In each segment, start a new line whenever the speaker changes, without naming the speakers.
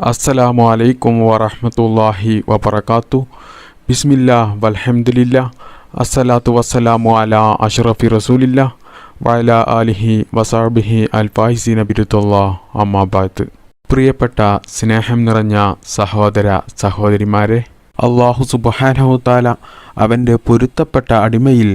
അസ്സലാമു അലൈക്കും വറഹ്മത്തുള്ളാഹി വബർക്കാത്തു ബിസ്മില്ല വൽഹംദുലില്ലാ. അസ്സലാത്തു വസ്സലാമു അല അഷ്റഫി റസൂലില്ല. വയല അലിഹി വസാബിഹി അൽഫാഹിസി നബിരുത്തുള്ള അമ്മാബാത്ത് പ്രിയപ്പെട്ട സ്നേഹം നിറഞ്ഞ സഹോദര സഹോദരിമാരെ അള്ളാഹു സുബഹാനഹുത്താല അവന്റെ പൊരുത്തപ്പെട്ട അടിമയിൽ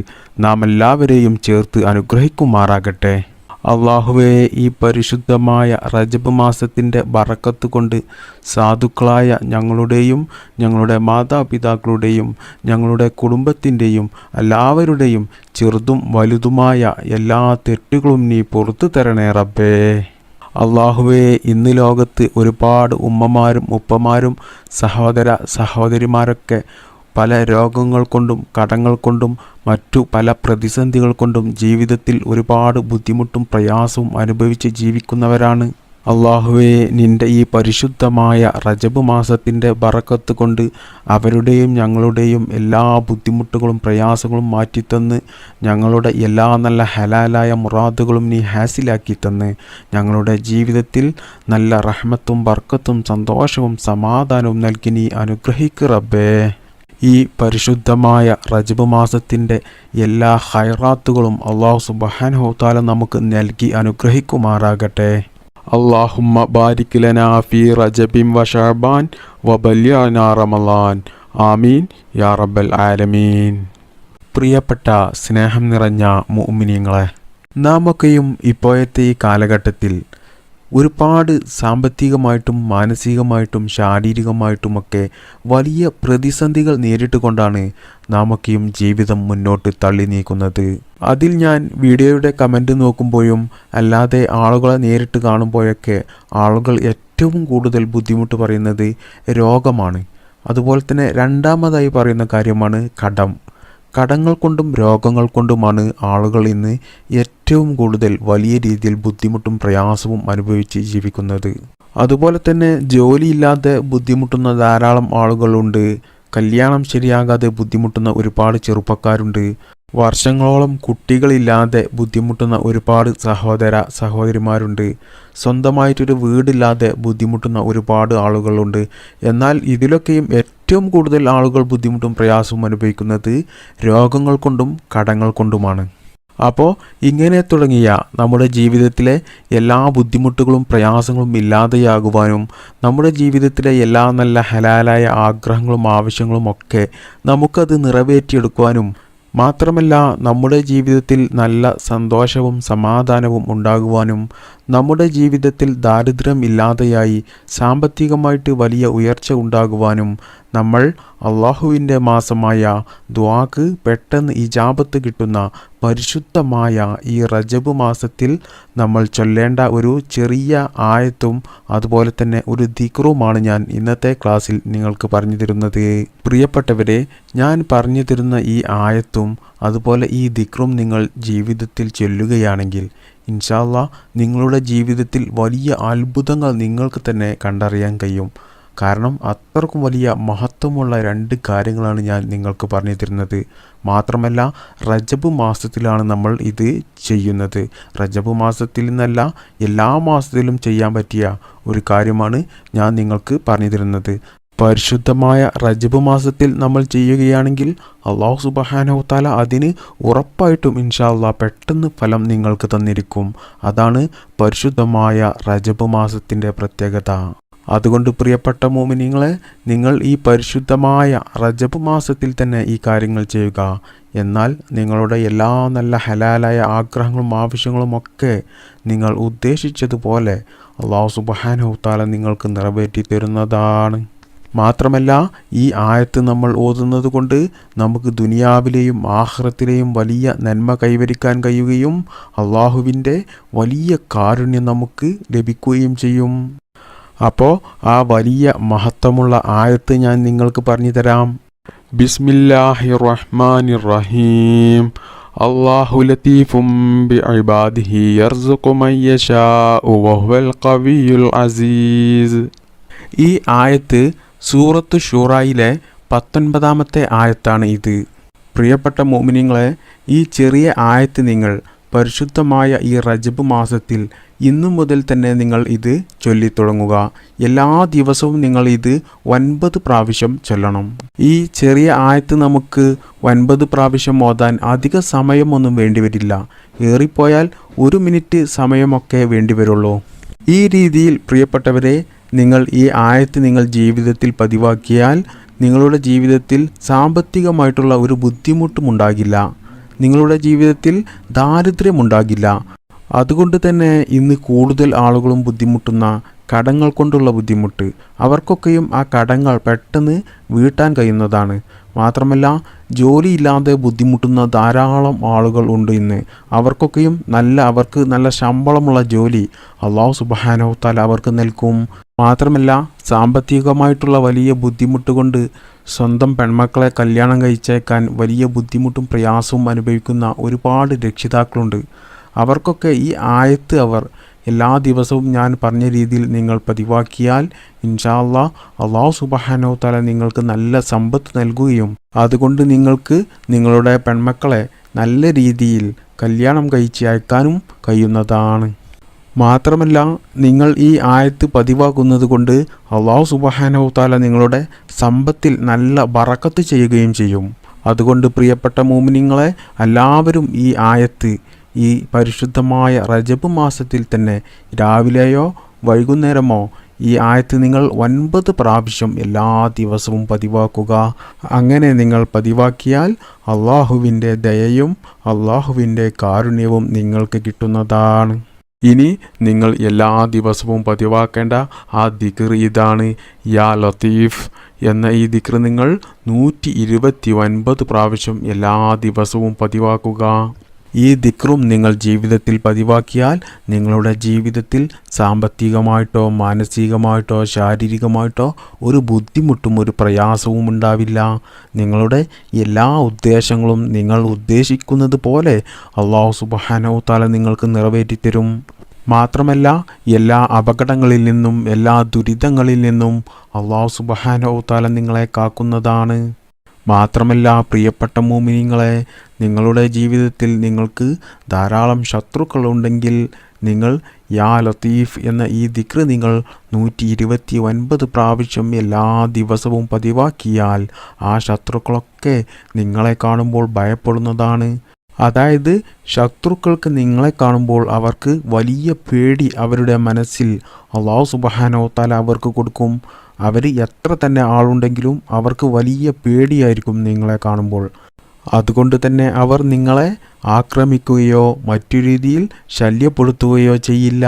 നാം എല്ലാവരെയും ചേർത്ത് അനുഗ്രഹിക്കുമാറാകട്ടെ. അള്ളാഹുവെ ഈ പരിശുദ്ധമായ റജബ് മാസത്തിന്റെ ബറക്കത്ത് കൊണ്ട് സാധുക്കളായ ഞങ്ങളുടെയും ഞങ്ങളുടെ മാതാപിതാക്കളുടെയും ഞങ്ങളുടെ കുടുംബത്തിന്റെയും എല്ലാവരുടെയും ചെറുതും വലുതുമായ എല്ലാ തെറ്റുകളും നീ പുറത്തു തരണേ റബ്ബേ. അള്ളാഹുവെ ഇന്ന് ലോകത്ത് ഒരുപാട് ഉമ്മമാരും ഉപ്പമാരും സഹോദര സഹോദരിമാരൊക്കെ പല രോഗങ്ങൾ കൊണ്ടും കടങ്ങൾ കൊണ്ടും മറ്റു പല പ്രതിസന്ധികൾ കൊണ്ടും ജീവിതത്തിൽ ഒരുപാട് ബുദ്ധിമുട്ടും പ്രയാസവും അനുഭവിച്ച് ജീവിക്കുന്നവരാണ്. അള്ളാഹുവെ നിന്റെ ഈ പരിശുദ്ധമായ റജബ് മാസത്തിന്റെ ബറക്കത്ത് കൊണ്ട് അവരുടെയും ഞങ്ങളുടെയും എല്ലാ ബുദ്ധിമുട്ടുകളും പ്രയാസങ്ങളും മാറ്റിത്തന്ന് ഞങ്ങളുടെ എല്ലാ നല്ല ഹലാലായ മുറാദുകളും നീ ഹാസിലാക്കി തന്ന് ഞങ്ങളുടെ ജീവിതത്തിൽ നല്ല റഹ്മത്തും ബർക്കത്തും സന്തോഷവും സമാധാനവും നൽകി നീ അനുഗ്രഹിക്ക് റബ്ബേ. ഈ പരിശുദ്ധമായ റജബ് മാസത്തിന്റെ എല്ലാ ഹൈറാത്തുകളും അള്ളാഹു സുബഹാനഹുത്താല നമുക്ക് നൽകി അനുഗ്രഹിക്കുമാറാകട്ടെ. അള്ളാഹുമ്മ ബാരിക് ലനാ ഫി റജബിൻ വ ഷഅബാൻ വ ബല്യനാ റമളാൻ. ആമീൻ. യാ റബ്ബൽ ആലമീൻ. പ്രിയപ്പെട്ട സ്നേഹം നിറഞ്ഞ മുഅ്മിനീങ്ങളെ നാമൊക്കെയും ഇപ്പോഴത്തെ ഈ കാലഘട്ടത്തിൽ ഒരുപാട് സാമ്പത്തികമായിട്ടും മാനസികമായിട്ടും ശാരീരികമായിട്ടുമൊക്കെ വലിയ പ്രതിസന്ധികൾ നേരിട്ടുകൊണ്ടാണ് നാമൊക്കെയും ജീവിതം മുന്നോട്ട് തള്ളി നീക്കുന്നത്. അതിൽ ഞാൻ വീഡിയോയുടെ കമന്റ് നോക്കുമ്പോഴും അല്ലാതെ ആളുകളെ നേരിട്ട് കാണുമ്പോഴൊക്കെ ആളുകൾ ഏറ്റവും കൂടുതൽ ബുദ്ധിമുട്ട് പറയുന്നത് രോഗമാണ്. അതുപോലെ തന്നെ രണ്ടാമതായി പറയുന്ന കാര്യമാണ് കടം. കടങ്ങൾ കൊണ്ടും രോഗങ്ങൾ കൊണ്ടുമാണ് ആളുകൾ ഇന്ന് ഏറ്റവും കൂടുതൽ വലിയ രീതിയിൽ ബുദ്ധിമുട്ടും പ്രയാസവും അനുഭവിച്ച് ജീവിക്കുന്നത്. അതുപോലെ തന്നെ ജോലിയില്ലാതെ ബുദ്ധിമുട്ടുന്ന ധാരാളം ആളുകളുണ്ട്. കല്യാണം ശരിയാകാതെ ബുദ്ധിമുട്ടുന്ന ഒരുപാട് ചെറുപ്പക്കാരുണ്ട്. വർഷങ്ങളോളം കുട്ടികളില്ലാതെ ബുദ്ധിമുട്ടുന്ന ഒരുപാട് സഹോദര സഹോദരിമാരുണ്ട്. സ്വന്തമായിട്ടൊരു വീടില്ലാതെ ബുദ്ധിമുട്ടുന്ന ഒരുപാട് ആളുകളുണ്ട്. എന്നാൽ ഇതിലൊക്കെയും ഏറ്റവും കൂടുതൽ ആളുകൾ ബുദ്ധിമുട്ടും പ്രയാസവും അനുഭവിക്കുന്നത് രോഗങ്ങൾ കൊണ്ടും കടങ്ങൾ കൊണ്ടുമാണ്. അപ്പോൾ ഇങ്ങനെ തുടങ്ങിയ നമ്മുടെ ജീവിതത്തിലെ എല്ലാ ബുദ്ധിമുട്ടുകളും പ്രയാസങ്ങളും ഇല്ലാതെയാകുവാനും നമ്മുടെ ജീവിതത്തിലെ എല്ലാ നല്ല ഹലാലായ ആഗ്രഹങ്ങളും ആവശ്യങ്ങളും ഒക്കെ നമുക്കത് നിറവേറ്റിയെടുക്കുവാനും മാത്രമല്ല നമ്മുടെ ജീവിതത്തിൽ നല്ല സന്തോഷവും സമാധാനവും ഉണ്ടാകുവാനും നമ്മുടെ ജീവിതത്തിൽ ദാരിദ്ര്യം ഇല്ലാതെയായി സാമ്പത്തികമായിട്ട് വലിയ ഉയർച്ച ഉണ്ടാകുവാനും നമ്മൾ അള്ളാഹുവിന്റെ മാസമായ ദ്വാക്ക് പെട്ടെന്ന് ഇജാബത്ത് കിട്ടുന്ന പരിശുദ്ധമായ ഈ റജബ് മാസത്തിൽ നമ്മൾ ചൊല്ലേണ്ട ഒരു ചെറിയ ആയത്തും അതുപോലെ തന്നെ ഒരു ദിക്റുമാണ് ഞാൻ ഇന്നത്തെ ക്ലാസ്സിൽ നിങ്ങൾക്ക് പറഞ്ഞു തരുന്നത്. പ്രിയപ്പെട്ടവരെ ഞാൻ പറഞ്ഞു തരുന്ന ഈ ആയത്തും അതുപോലെ ഈ ദിക്റും നിങ്ങൾ ജീവിതത്തിൽ ചൊല്ലുകയാണെങ്കിൽ ഇൻഷാല്ല നിങ്ങളുടെ ജീവിതത്തിൽ വലിയ അത്ഭുതങ്ങൾ നിങ്ങൾക്ക് തന്നെ കണ്ടറിയാൻ കഴിയും. കാരണം അത്രക്കും വലിയ മഹത്വമുള്ള രണ്ട് കാര്യങ്ങളാണ് ഞാൻ നിങ്ങൾക്ക് പറഞ്ഞു തരുന്നത്. മാത്രമല്ല റജബ് മാസത്തിലാണ് നമ്മൾ ഇത് ചെയ്യുന്നത്. റജബ് മാസത്തിൽ നിന്നല്ല എല്ലാ മാസത്തിലും ചെയ്യാൻ പറ്റിയ ഒരു കാര്യമാണ് ഞാൻ നിങ്ങൾക്ക് പറഞ്ഞു തരുന്നത്. പരിശുദ്ധമായ റജബ് മാസത്തിൽ നമ്മൾ ചെയ്യുകയാണെങ്കിൽ അള്ളാഹു സുബഹാനഹുത്താല അതിന് ഉറപ്പായിട്ടും ഇൻഷാല്ല പെട്ടെന്ന് ഫലം നിങ്ങൾക്ക് തന്നിരിക്കും. അതാണ് പരിശുദ്ധമായ റജബ് മാസത്തിന്റെ പ്രത്യേകത. അതുകൊണ്ട് പ്രിയപ്പെട്ട മോമിനിങ്ങളെ നിങ്ങൾ ഈ പരിശുദ്ധമായ റജബ് മാസത്തിൽ തന്നെ ഈ കാര്യങ്ങൾ ചെയ്യുക. എന്നാൽ നിങ്ങളുടെ എല്ലാ നല്ല ഹലാലായ ആഗ്രഹങ്ങളും ആവശ്യങ്ങളും ഒക്കെ നിങ്ങൾ ഉദ്ദേശിച്ചതുപോലെ അള്ളാഹു സുബാനഹുത്താല നിങ്ങൾക്ക് നിറവേറ്റി തരുന്നതാണ്. മാത്രമല്ല ഈ ആയത്ത് നമ്മൾ ഓതുന്നത് കൊണ്ട് നമുക്ക് ദുനിയാവിലെയും ആഹ്റത്തിലെയും വലിയ നന്മ കൈവരിക്കാൻ കഴിയുകയും അള്ളാഹുവിന്റെ വലിയ കാരുണ്യം നമുക്ക് ലഭിക്കുകയും ചെയ്യും. അപ്പോൾ ആ വലിയ മഹത്വമുള്ള ആയത്ത് ഞാൻ നിങ്ങൾക്ക് പറഞ്ഞു തരാം. ബിസ്മില്ലാഹി റഹ്മാനി റഹീം അള്ളാഹു ലത്തീഫും ബിഅബാദിഹി യർസുഖു മൻ യശാഉ വഹുവൽ ഖവിയുൽ അസീസ്. ഈ ആയത്ത് സൂറത്ത് ഷൂറായിലെ പത്തൊൻപതാമത്തെ ആയത്താണ് ഇത്. പ്രിയപ്പെട്ട മോമിനിങ്ങളെ ഈ ചെറിയ ആയത്ത് നിങ്ങൾ പരിശുദ്ധമായ ഈ റജബ് മാസത്തിൽ ഇന്നു മുതൽ തന്നെ നിങ്ങൾ ഇത് ചൊല്ലിത്തുടങ്ങുക എല്ലാ ദിവസവും നിങ്ങൾ ഇത് ഒൻപത് പ്രാവശ്യം ചൊല്ലണം. ഈ ചെറിയ ആയത്ത് നമുക്ക് ഒൻപത് പ്രാവശ്യം ഓതാൻ അധിക സമയമൊന്നും വേണ്ടിവരില്ല. ഏറിപ്പോയാൽ ഒരു മിനിറ്റ് സമയമൊക്കെ വേണ്ടിവരുള്ളൂ. ഈ രീതിയിൽ പ്രിയപ്പെട്ടവരെ നിങ്ങൾ ഈ ആയത്ത് നിങ്ങൾ ജീവിതത്തിൽ പതിവാക്കിയാൽ നിങ്ങളുടെ ജീവിതത്തിൽ സാമ്പത്തികമായിട്ടുള്ള ഒരു ബുദ്ധിമുട്ടും ഉണ്ടാകില്ല നിങ്ങളുടെ ജീവിതത്തിൽ ദാരിദ്ര്യമുണ്ടാകില്ല. അതുകൊണ്ട് തന്നെ ഇന്ന് കൂടുതൽ ആളുകളും ബുദ്ധിമുട്ടുന്ന കടങ്ങൾ കൊണ്ടുള്ള ബുദ്ധിമുട്ട്. അവർക്കൊക്കെയും ആ കടങ്ങൾ പെട്ടെന്ന് വീട്ടാൻ കഴിയുന്നതാണ്. മാത്രമല്ല ജോലിയില്ലാതെ ബുദ്ധിമുട്ടുന്ന ധാരാളം ആളുകൾ ഉണ്ട് ഇന്ന്. അവർക്കൊക്കെയും നല്ല അവർക്ക് നല്ല ശമ്പളമുള്ള ജോലി അള്ളാഹു സുബാനോത്താൽ അവർക്ക് നൽകും. മാത്രമല്ല സാമ്പത്തികമായിട്ടുള്ള വലിയ ബുദ്ധിമുട്ട് കൊണ്ട് സ്വന്തം പെൺമക്കളെ കല്യാണം കഴിച്ചേക്കാൻ വലിയ ബുദ്ധിമുട്ടും പ്രയാസവും അനുഭവിക്കുന്ന ഒരുപാട് രക്ഷിതാക്കളുണ്ട്. അവർക്കൊക്കെ ഈ ആയത്ത് അവർ എല്ലാ ദിവസവും ഞാൻ പറഞ്ഞ രീതിയിൽ നിങ്ങൾ പതിവാക്കിയാൽ ഇൻഷാല്ലാ അള്ളാഹു സുബഹാനോ തല നിങ്ങൾക്ക് നല്ല സമ്പത്ത് നൽകുകയും അതുകൊണ്ട് നിങ്ങൾക്ക് നിങ്ങളുടെ പെൺമക്കളെ നല്ല രീതിയിൽ കല്യാണം കഴിച്ച് അയക്കാനും കഴിയുന്നതാണ്. മാത്രമല്ല നിങ്ങൾ ഈ ആയത്ത് പതിവാക്കുന്നത് കൊണ്ട് അള്ളാഹു സുബഹാനോ താല നിങ്ങളുടെ സമ്പത്തിൽ നല്ല വറക്കത്ത് ചെയ്യുകയും ചെയ്യും. അതുകൊണ്ട് പ്രിയപ്പെട്ട മൂമിനിങ്ങളെ എല്ലാവരും ഈ ആയത്ത് ഈ പരിശുദ്ധമായ റജബ് മാസത്തിൽ തന്നെ രാവിലെയോ വൈകുന്നേരമോ ഈ ആയത്ത് നിങ്ങൾ ഒൻപത് പ്രാവശ്യം എല്ലാ ദിവസവും പതിവാക്കുക. അങ്ങനെ നിങ്ങൾ പതിവാക്കിയാൽ അള്ളാഹുവിന്റെ ദയയും അള്ളാഹുവിന്റെ കാരുണ്യവും നിങ്ങൾക്ക് കിട്ടുന്നതാണ്. ഇനി നിങ്ങൾ എല്ലാ ദിവസവും പതിവാക്കേണ്ട ആ ദിക്ർ ഇതാണ്. യാ ലത്തീഫ് എന്ന ഈ ദിക്ർ നിങ്ങൾ നൂറ്റി ഇരുപത്തി ഒൻപത് പ്രാവശ്യം എല്ലാ ദിവസവും പതിവാക്കുക. ഈ ദിക്റും നിങ്ങൾ ജീവിതത്തിൽ പതിവാക്കിയാൽ നിങ്ങളുടെ ജീവിതത്തിൽ സാമ്പത്തികമായിട്ടോ മാനസികമായിട്ടോ ശാരീരികമായിട്ടോ ഒരു ബുദ്ധിമുട്ടും ഒരു പ്രയാസവും ഉണ്ടാവില്ല. നിങ്ങളുടെ എല്ലാ ഉദ്ദേശങ്ങളും നിങ്ങൾ ഉദ്ദേശിക്കുന്നത് പോലെ അള്ളാഹു സുബാനോ തല നിങ്ങൾക്ക് നിറവേറ്റിത്തരും. മാത്രമല്ല എല്ലാ അപകടങ്ങളിൽ നിന്നും എല്ലാ ദുരിതങ്ങളിൽ നിന്നും അള്ളാഹു സുബാനോ തല നിങ്ങളെ കാക്കുന്നതാണ്. മാത്രമല്ല പ്രിയപ്പെട്ട മോമിനിങ്ങളെ നിങ്ങളുടെ ജീവിതത്തിൽ നിങ്ങൾക്ക് ധാരാളം ശത്രുക്കളുണ്ടെങ്കിൽ നിങ്ങൾ യാ ലത്തീഫ് എന്ന ഈ ദിക്ർ നിങ്ങൾ നൂറ്റി ഇരുപത്തി ഒൻപത് പ്രാവശ്യം എല്ലാ ദിവസവും പതിവാക്കിയാൽ ആ ശത്രുക്കളൊക്കെ നിങ്ങളെ കാണുമ്പോൾ ഭയപ്പെടുന്നതാണ്. അതായത് ശത്രുക്കൾക്ക് നിങ്ങളെ കാണുമ്പോൾ അവർക്ക് വലിയ പേടി അവരുടെ മനസ്സിൽ അള്ളാഹു സുബഹാനോ തല അവർക്ക് കൊടുക്കും. അവർ എത്ര തന്നെ ആളുണ്ടെങ്കിലും അവർക്ക് വലിയ പേടിയായിരിക്കും നിങ്ങളെ കാണുമ്പോൾ. അതുകൊണ്ട് തന്നെ അവർ നിങ്ങളെ ആക്രമിക്കുകയോ മറ്റു രീതിയിൽ ശല്യപ്പെടുത്തുകയോ ചെയ്യില്ല.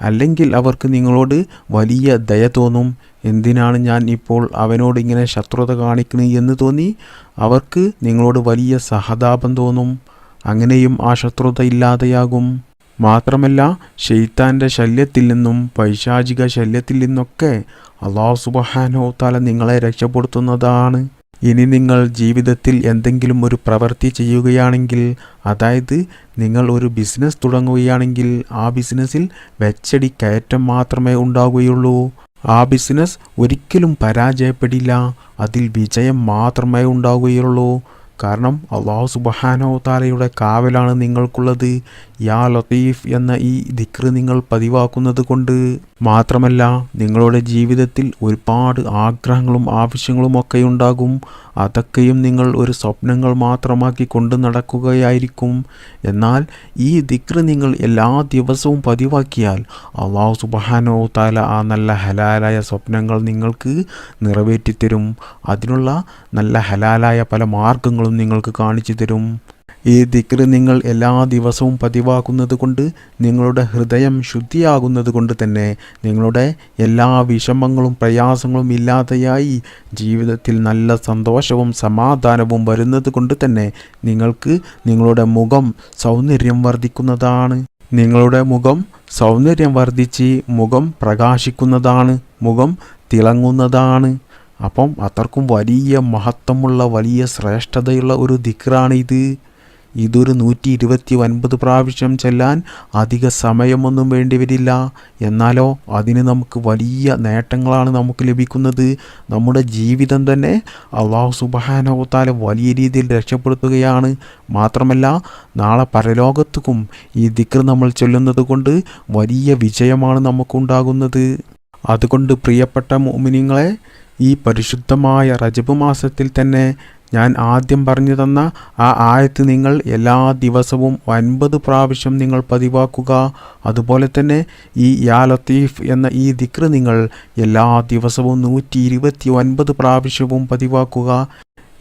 അല്ലെങ്കിൽ അവർക്ക് നിങ്ങളോട് വലിയ ദയ തോന്നും. എന്തിനാണ് ഞാൻ ഇപ്പോൾ അവനോട് ഇങ്ങനെ ശത്രുത കാണിക്കുന്നത് എന്ന് തോന്നി. അവർക്ക് നിങ്ങളോട് വലിയ സഹതാപം തോന്നും. അങ്ങനെയും ആ ശത്രുത ഇല്ലാതെയാകും. മാത്രമല്ല ഷെയ്ത്താന്റെ ശല്യത്തിൽ നിന്നും പൈശാചിക ശല്യത്തിൽ നിന്നൊക്കെ അള്ളാഹു സുബഹാനോ താല നിങ്ങളെ രക്ഷപ്പെടുത്തുന്നതാണ്. ഇനി നിങ്ങൾ ജീവിതത്തിൽ എന്തെങ്കിലും ഒരു പ്രവൃത്തി ചെയ്യുകയാണെങ്കിൽ അതായത് നിങ്ങൾ ഒരു ബിസിനസ് തുടങ്ങുകയാണെങ്കിൽ ആ ബിസിനസ്സിൽ വെച്ചടി കയറ്റം മാത്രമേ ഉണ്ടാവുകയുള്ളൂ. ആ ബിസിനസ് ഒരിക്കലും പരാജയപ്പെടില്ല അതിൽ വിജയം മാത്രമേ ഉണ്ടാവുകയുള്ളൂ. കാരണം അള്ളാഹു സുബഹാനോ താലയുടെ കാവലാണ് നിങ്ങൾക്കുള്ളത്. യാ ലത്തീഫ് എന്ന ഈ ദിക്ർ നിങ്ങൾ പതിവാക്കുന്നത് കൊണ്ട് മാത്രമല്ല നിങ്ങളുടെ ജീവിതത്തിൽ ഒരുപാട് ആഗ്രഹങ്ങളും ആവശ്യങ്ങളും ഒക്കെ ഉണ്ടാകും. അതൊക്കെയും നിങ്ങൾ ഒരു സ്വപ്നങ്ങൾ മാത്രമാക്കി കൊണ്ടു നടക്കുകയായിരിക്കും. എന്നാൽ ഈ ദിക്ർ നിങ്ങൾ എല്ലാ ദിവസവും പതിവാക്കിയാൽ അള്ളാഹു സുബഹാനോ താല ആ നല്ല ഹലാലായ സ്വപ്നങ്ങൾ നിങ്ങൾക്ക് നിറവേറ്റിത്തരും. അതിനുള്ള നല്ല ഹലാലായ പല മാർഗങ്ങളും നിങ്ങൾക്ക് കാണിച്ചു തരും ഈ ദിക്ർ നിങ്ങൾ എല്ലാ ദിവസവും പതിവാക്കുന്നത് കൊണ്ട് നിങ്ങളുടെ ഹൃദയം ശുദ്ധിയാകുന്നത് കൊണ്ട് തന്നെ നിങ്ങളുടെ എല്ലാ വിഷമങ്ങളും പ്രയാസങ്ങളും ഇല്ലാതെയായി ജീവിതത്തിൽ നല്ല സന്തോഷവും സമാധാനവും വരുന്നത് കൊണ്ട് തന്നെ നിങ്ങൾക്ക് നിങ്ങളുടെ മുഖം സൗന്ദര്യം വർദ്ധിക്കുന്നതാണ്. നിങ്ങളുടെ മുഖം സൗന്ദര്യം വർദ്ധിച്ച് മുഖം പ്രകാശിക്കുന്നതാണ് മുഖം തിളങ്ങുന്നതാണ്. അപ്പം അത്രക്കും വലിയ മഹത്വമുള്ള വലിയ ശ്രേഷ്ഠതയുള്ള ഒരു ദിക്റാണ് ഇതൊരു നൂറ്റി ഇരുപത്തി ഒൻപത് പ്രാവശ്യം ചെല്ലാൻ അധിക സമയമൊന്നും വേണ്ടിവരില്ല എന്നാലോ അതിന് നമുക്ക് വലിയ നേട്ടങ്ങളാണ് നമുക്ക് ലഭിക്കുന്നത്. നമ്മുടെ ജീവിതം തന്നെ അള്ളാഹു സുബാനോത്താല വലിയ രീതിയിൽ രക്ഷപ്പെടുത്തുകയാണ്. മാത്രമല്ല നാളെ പരലോകത്തുക്കും ഈ ദിക്ർ നമ്മൾ ചൊല്ലുന്നത് കൊണ്ട് വലിയ വിജയമാണ് നമുക്കുണ്ടാകുന്നത്. അതുകൊണ്ട് പ്രിയപ്പെട്ട മോമിനിങ്ങളെ ഈ പരിശുദ്ധമായ റജബ് മാസത്തിൽ തന്നെ ഞാൻ ആദ്യം പറഞ്ഞു തന്ന ആ ആയത്ത് നിങ്ങൾ എല്ലാ ദിവസവും ഒൻപത് പ്രാവശ്യം നിങ്ങൾ പതിവാക്കുക. അതുപോലെ തന്നെ ഈ യാ ലത്തീഫ് എന്ന ഈ ദിക്ർ നിങ്ങൾ എല്ലാ ദിവസവും നൂറ്റി ഇരുപത്തി ഒൻപത് പ്രാവശ്യവും പതിവാക്കുക.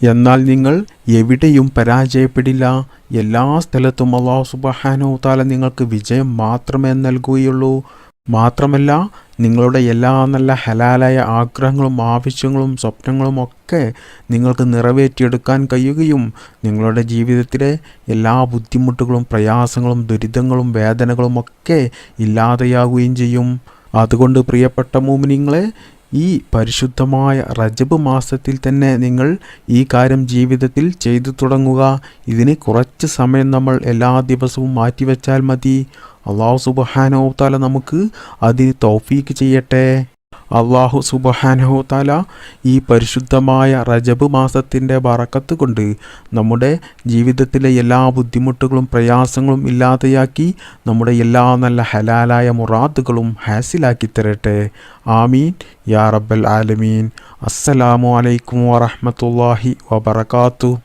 എന്നാൽ നിങ്ങൾ എവിടെയും പരാജയപ്പെടില്ല. എല്ലാ സ്ഥലത്തും അള്ളാഹു സുബഹാനോ താല നിങ്ങൾക്ക് വിജയം മാത്രമേ നൽകുകയുള്ളൂ. മാത്രമല്ല നിങ്ങളുടെ എല്ലാ നല്ല ഹലാലായ ആഗ്രഹങ്ങളും ആവശ്യങ്ങളും സ്വപ്നങ്ങളും ഒക്കെ നിങ്ങൾക്ക് നിറവേറ്റിയെടുക്കാൻ കഴിയുകയും നിങ്ങളുടെ ജീവിതത്തിലെ എല്ലാ ബുദ്ധിമുട്ടുകളും പ്രയാസങ്ങളും ദുരിതങ്ങളും വേദനകളും ഒക്കെ ഇല്ലാതെയാകുകയും ചെയ്യും. അതുകൊണ്ട് പ്രിയപ്പെട്ട മൂമിനിങ്ങളെ ഈ പരിശുദ്ധമായ റജബ് മാസത്തിൽ തന്നെ നിങ്ങൾ ഈ കാര്യം ജീവിതത്തിൽ ചെയ്തു തുടങ്ങുക. ഇതിന് കുറച്ച് സമയം നമ്മൾ എല്ലാ ദിവസവും മാറ്റിവെച്ചാൽ മതി. അള്ളാഹു സുബഹാനോ താല നമുക്ക് അതിന് തൗഫീക്ക് ചെയ്യട്ടെ. അള്ളാഹു സുബഹാനഹു താല ഈ പരിശുദ്ധമായ റജബ് മാസത്തിന്റെ വറക്കത്ത് കൊണ്ട് നമ്മുടെ ജീവിതത്തിലെ എല്ലാ ബുദ്ധിമുട്ടുകളും പ്രയാസങ്ങളും ഇല്ലാതെയാക്കി നമ്മുടെ എല്ലാ നല്ല ഹലാലായ മുറാദുകളും ഹാസിലാക്കി തരട്ടെ. ആമീൻ. യാ റബ്ബൽ ആലമീൻ. അസ്സലാമു അലൈക്കും വറഹ്മത്തുള്ളാഹി വബറകാതുഹു